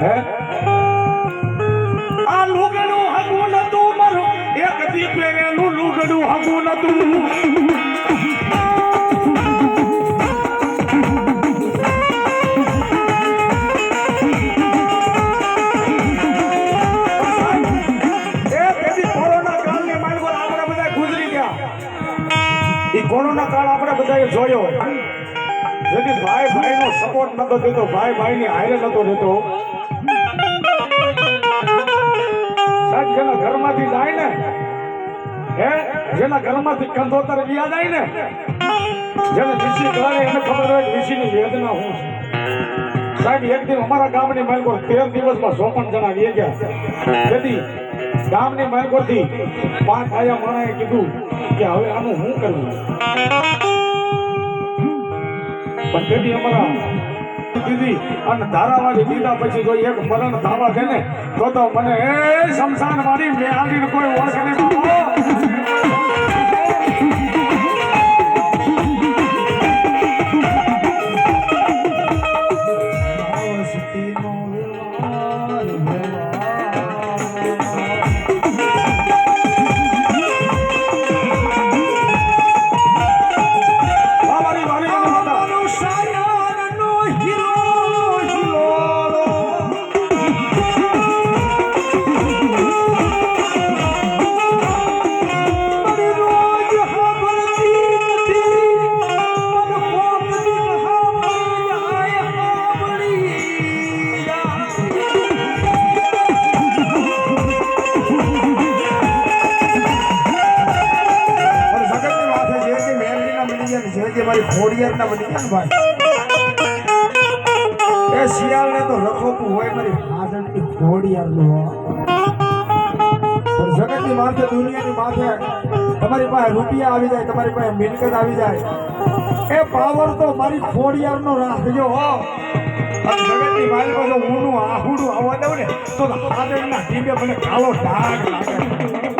આ લુગડું હગું નતું મારું. એક દી પહેરેલું લુગડું હગું નતું. સપોર્ટ હતો ભાઈ ભાઈ ની હારે નતો રહેતો. જેના ઘરમાંથી જાય ને, હે, જેના ઘરમાંથી કંધોતર વ્યા જાય ને, જેને વિસી કરે એને ખબર હોય કે વિસીની વેદના હું સાહેબ, એક દિન અમારા ગામની માલકો તેર દિવસમાં ચોપન જણા વી ગયા. તેથી ગામની માલકોથી પાંચ આયા માણાએ કીધું કે હવે આનું શું કરવું? પણ તેથી અમારા દીદી અને ધારાવાળી દીધા પછી જો એક મરણ ધાવા છે ને તો તો મને એ શમશાન વાળી મેં આવીને કોઈ ઓળખે નહીં જે મારી મારી ખોડિયારના બની ગયા ને ભાઈ. એ શિયાળને તો રખોતું હોય મારી હાજરની ખોડિયારનું હો. જગતની માથે, દુનિયાની માથે તમારી પાસે રૂપિયા આવી જાય, તમારી પાસે મિલકત આવી જાય. એ પાવર તો મારી ખોડિયારનો રાખજો, હો. જગતની મારી પાસે ઊનું આહુડું આવવા દઉં ને, તો હાજરના ટીમે મને કાળો ડાઘ લાગે.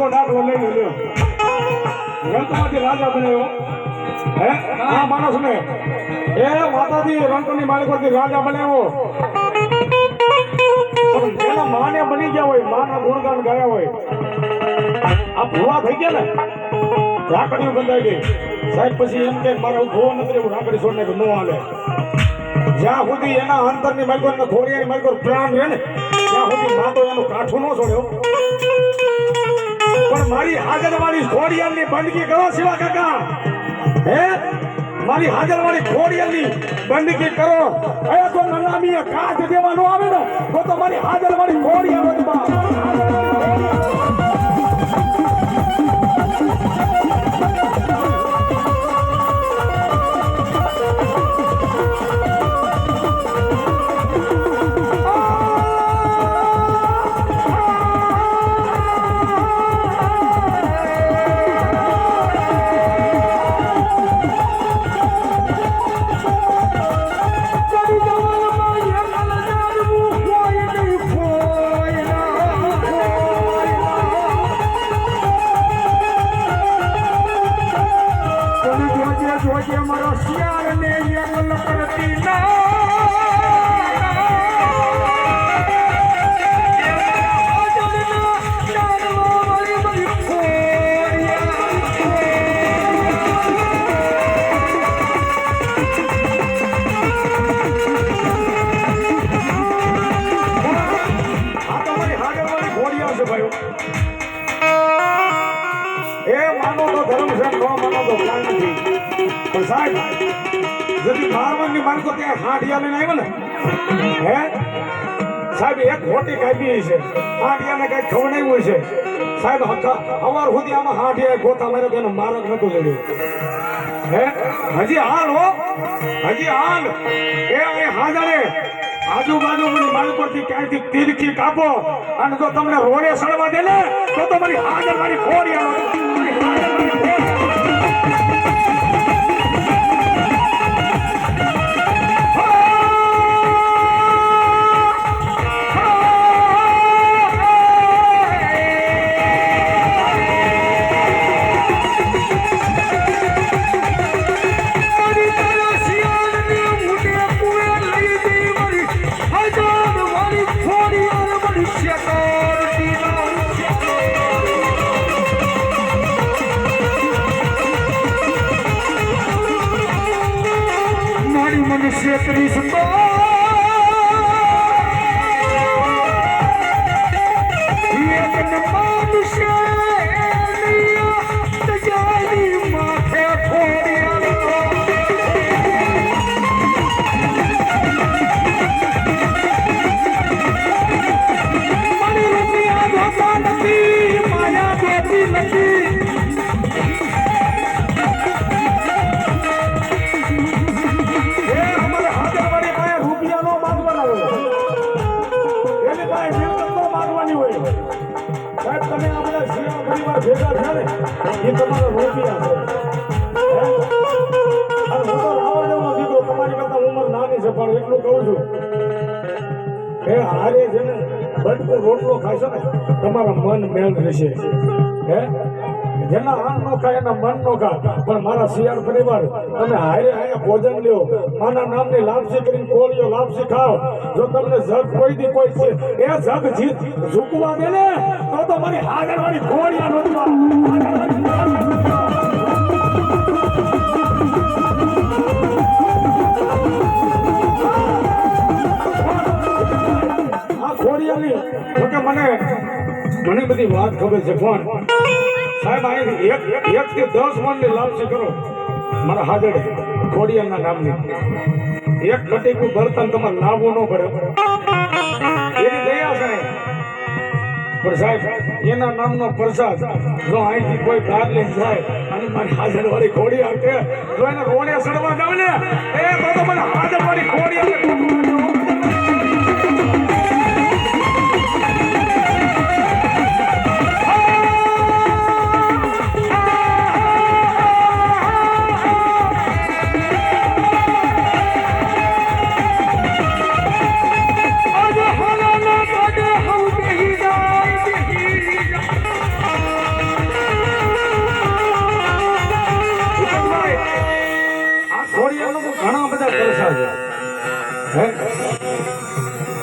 લ્યો જીવકો લઈ લ્યો. રંકમાંથી રાજા બન્યો. હે? આ માણસને. એ માતાજી રંકની માલિકોથી રાજા બન્યો. એના માને બની ગયા હોય, માના ગુણગાન ગાયા હોય. આ ભૂવા થઈ ગયા ને? રાખડીઓ બંધાઈ ગઈ. સાહેબ, પછી એમ કે મારે ભુવા નથી હું રાખડી છોડને નો હાલે. જ્યાં સુધી એના અંતરની માલિકો ને ખોડિયાની માલિકો પ્રાણ રહે ને, ત્યાં સુધી માતો એનું કાઠું ન છોડ્યો મારી હાજરવાળી ખોડિયાની બંદગી કરો શિવા કાકા. હે? મારી હાજરવાળી ની બંદગી કરો. એ તો નનામીએ કાચ દેવાનો આવે ને, તો મારી હાજરવાળી ખોડિયા যদি મારવાની માનકો ત્યાં હાંડિયા લઈને આવ્યો ને, હે? સાહેબ, એક ખોટી કાપી છે. હાંડિયાને કઈ ખવડાવ્યું છે. સાહેબ અવાર સુધી આમાં હાંડિયા ગોતા મારે તેનો મારક નતો જડ્યો. હે? હજી હાલ, હો. હજી હાલ. એ અહીં હાજરે. આજુબાજુ મને માલકોથી ક્યાંયથી તીરથી કાપો. અને જો તમને રોડે સડવા દે ને, તો તો મારી હાજર મારી ખોરી कृष्ण એ છે ને ભટકો રોટલો ખાશો ને, તમારા મન મેળ રહેશે. હે? જેના આન નો એના મન નો પણ મારા શિયાળ પરિવાર, તમે હારે હારે ભોજન લ્યો. માના નામની લાપસી કરીને કોળીઓ લાપસી ખાઓ. જો તમને જગ કોઈ દી કોઈ છે, એ જગ જીત ઝૂકવા દે ને, તો તો મારી હાજર વાળી કોળિયા નોંધવા જોકે મને ઘણી બધી વાત ખબર છે, પણ સાહેબ અહીં એક એક થી દસ મણની લાપસી કરો. મારા હાજર ખોડિયાના નામની. એક કટીકું બર્તન તમારે લાવવું ન પડે. એની દયા સાહેબ પણ સાહેબ, એના નામનો પ્રસાદ જો અહીંથી કોઈ કાર લઈ જાય અને મારી હાજર વાળી ખોડી આવશે જો એને રોડે સડવા જાવ ને. એ તો તો મને હાજર વાળી ખોડી આવે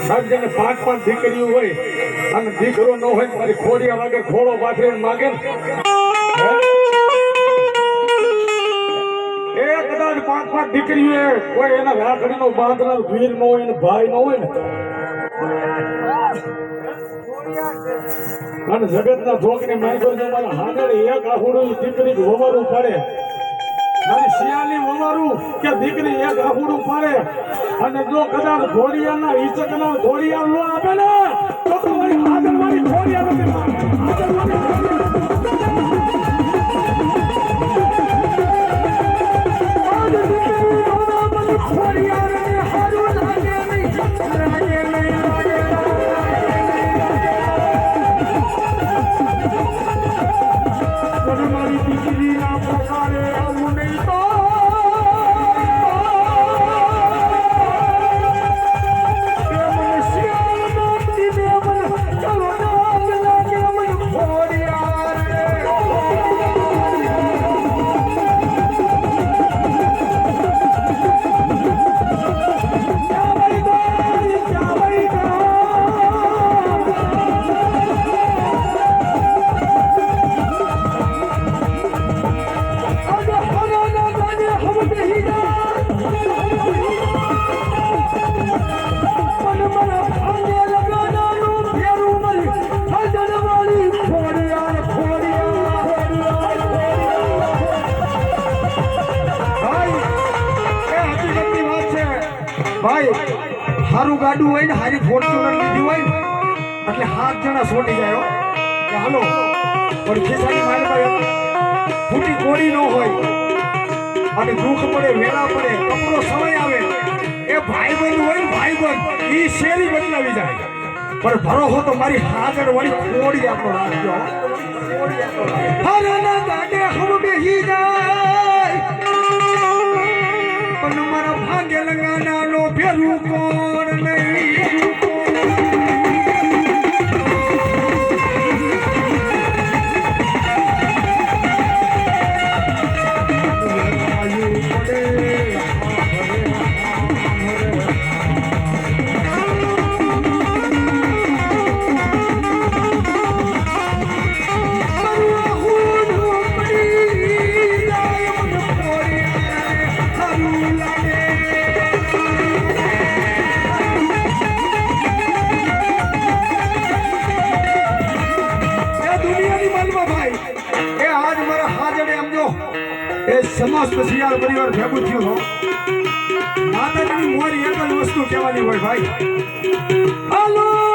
સાહેબ જેને પાંચ પાંચ દીકરીઓ હોય અને દીકરો ન હોય મારી ખોડિયા વાગે ખોડો પાથરીને માગે ને? એ કદાચ કોઈ એના રાખડીનો બાંધનાર વીર નો હોય ને ભાઈ નો હોય ને. અને જગતના જોગની મારી જો મારા હાજર એક આહુડું દીકરી વવારું પડે. મારી શિયાળી વવારું કે દીકરી એક આહુડું પાડે. અને જો કદાચ ઘોડિયાના ઈચકના ઘોડિયા લો આપે ને, તો તો મારી મારી ઘોડિયા નથી આગળ મારી ઘોડિયા ભાઈ સારું ગાડું હોય ને, હારી ફોર્ચ્યુનર લીધી હોય એટલે હાથ જણા સોટી જાય કે હાલો, પણ ખિસ્સાની માલમાં ફૂટી કોડી ન હોય, અને દુઃખ પડે, વેળા પડે, કપડો સમય આવે, એ ભાઈ બંધ હોય ને ભાઈબંધ એ શેરી બદલાવી જાય પણ ભરોસો તો મારી હાજર વળી કોડી આપણો રાખજો હો. કોડી આપણો રાખજો. ગાડે બેહી જાય મારા ભાગ્ય લગાના નો ફેરું કોણ એ સમસ્ત શિયાળ પરિવાર ભેગું થયું હો. માતાજીની મોરી એક જ વસ્તુ કહેવાની હોય ભાઈ. હાલો!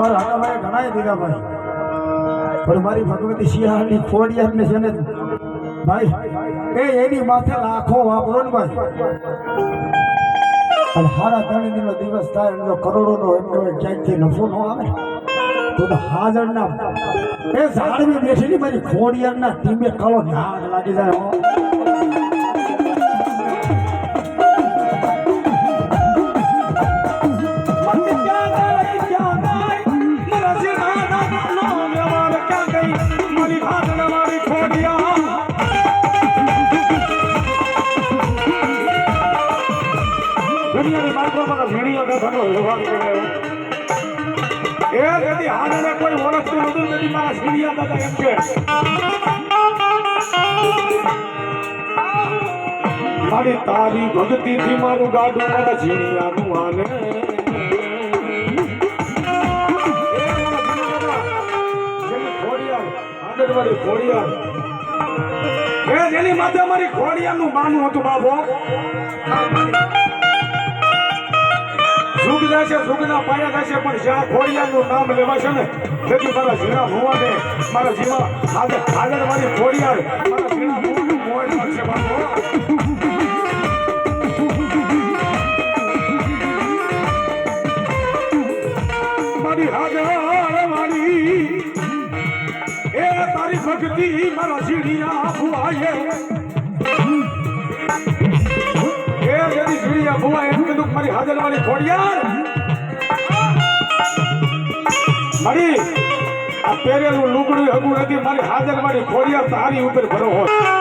અમારા હાટાભાઈએ ઘણા દીધા ભાઈ. પણ મારી ભગવતી શિયાળની ખોડિયાર ને છે ને ભાઈ, એ એની માથે લાખો વાપરો ને ભાઈ. અને હારા ત્રણ દિનનો દિવસ થાય જો કરોડોનો કહેવાય ક્યાંકથી નફો ન આવે. તો તો હાજરના એ ઝાડવી બેઠેલી મારી ખોડિયારના ટીમે કાળો નાગ લાગી જાય દેખાડો વ્યવહાર એ તેથી હાડને કોઈ ઓળખતું નતું તેથી મારા સિરિયા દાદા એમ કે મારી તારી ભક્તિ થી મારું ગાડું મારા મારા દાદા, જેની ખોડિયાર, જેની માથે મારી ખોડિયારનું માનું હતું બાબો સુખ જશે સુખના પાયા જશે પણ જ્યાં ખોડિયાનું નામ લેવાશે ને, તેથી મારા ઝીણા ભુવાને, મારા જીવા આજે હાજર મારી ખોડિયાર, મારા ઝીણા ભુવાનું મોય લાગશે ભક્તિ મારા ઝીણિયા ભુવાએ. એ જેની ઝીણિયા ભુવા એમ કીધું મારી હાજર વાળી ખોડિયાર પહેરેલું લુગડું હગું નથી. મારી હાજર મારી ખોડિયાર તારી ઉપર ભરો હોય